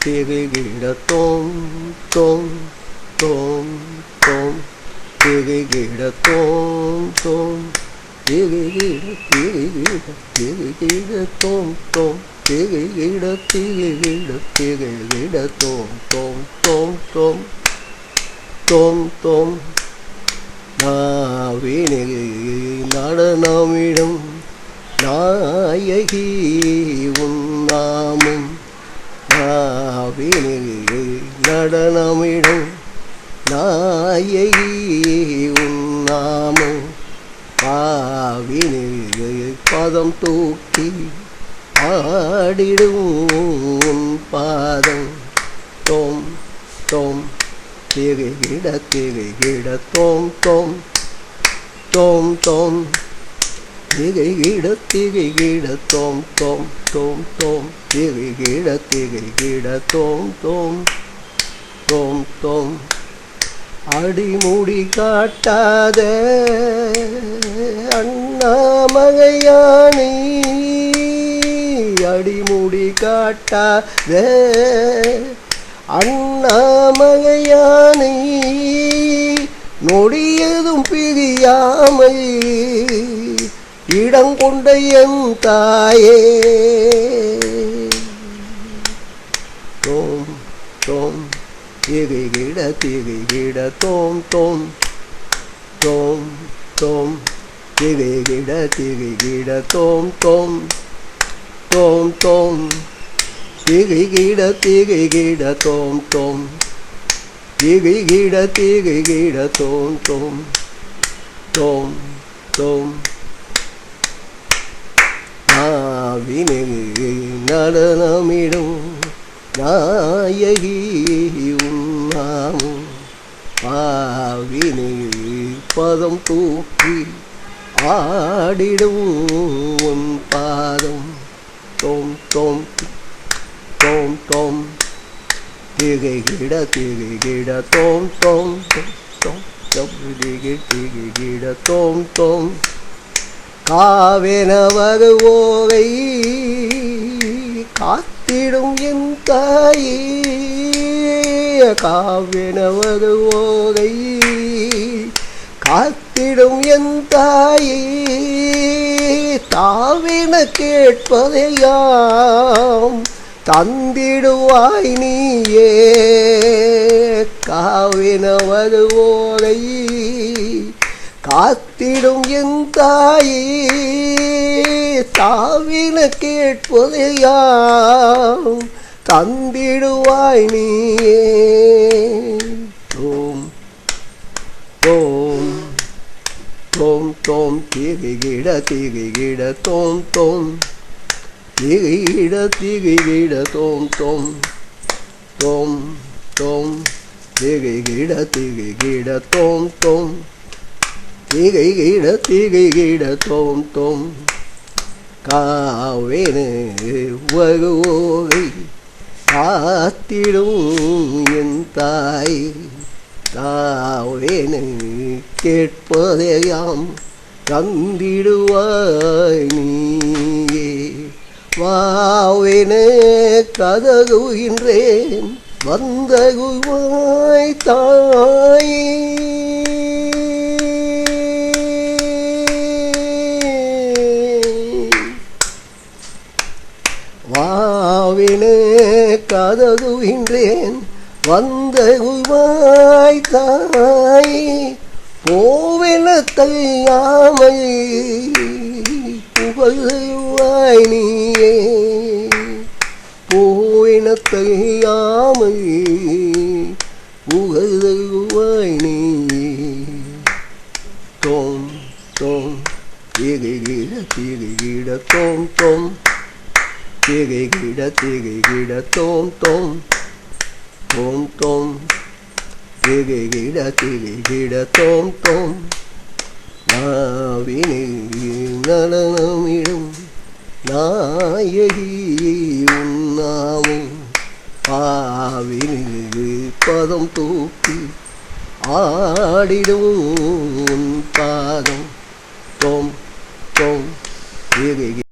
திரிகிட தோம் தோம் தோம் தோம் திரிகிட தோம் தோம் திரிகிட திரிகிட திரிகிட தோம் தோம் திரிகிட திரிகிட திரிகிட தோம் தோம் தோம் தோம் தோம் தோம் நாவினில் நடனமிடும் நாயகி உன் நாமம் நடனமிடும் நாயை உன் பாவினை பதம் தூக்கி ஆடிடும் பாதம். தோம் தோம் திரிகிட திரிகிட தோம் தோம் தோம் தோம். திகைகிட திகைகிட தோம் தோம் தோம் தோம் திகைகிட திகைகிட தோம் தோம் தோம் தோம் அடிமுடி காட்டாத அண்ணாமகையானி அடிமுடி காட்டாத அண்ணாமகையானை நொடியதும் பிரியாமை இடங்கொண்ட என் தாயே. தோம் தோம் திரிகிட திரிகிட தோம் தோம். தோம் தோம் திரிகிட திரிகிட தோம் தோம். தோம் தோம் திரிகிட திரிகிட தோம் தோம். திரிகிட திரிகிட தோம் தோம். தோம் தோம் நாவினில் நடனமிடும் நாயகி உன்னாமும் பாவினில் பதம் தூக்கி ஆடிடும் உன் பாதம். தோம் தோம் தோம் தோம் திகைகிட திகைகிட தோம் தோம் தோம் தோம் திரிகி தோம் தோம் காவென வருவோவை காத்திடும் என் தாயே காவென வருவோவை காத்திடும் என் தாயே தாவென கேட்பதையாம் தந்திடுவாய் நீயே. காவின வருவோரை காத்திடும் என் தாயே தாவின கேட்பதையாம் தந்திடுவாய் நீயே ஓம் ஓம் தோம் தோம் திரிகிட திரிகிட தோம் தோம் திரிகிட திரிகிட தோம் தோம் தோம் தோம் திரிகிட திரிகிட தோம் தோம் திரிகிட திரிகிட தோம் தோம் காவேனு வருவோரை காத்திடும் என் தாய். தாவேனு கேட்பதையாம் தந்திடுவாய் நீயே. வாவேனு கதகுகின்றேன் வந்தகுவாய் தாயே. வாவின கதகுகின்றேன். வந்த உமாய் தாய் போவென தையாமை புகழ்வாய் நீயே. போவென தையாமை புகழ்வாய் நீ திரிகிட திரிகிட தோம் தோம் தோம் தோம் திரிகிட திரிகிட தோம் தோம் நாவினில் நடனமிடும் நாயகி உன்னாமும் பாவினில் பதம் தூக்கி ஆடிடும் உன் பாதம் தோம் தோம் திரிகி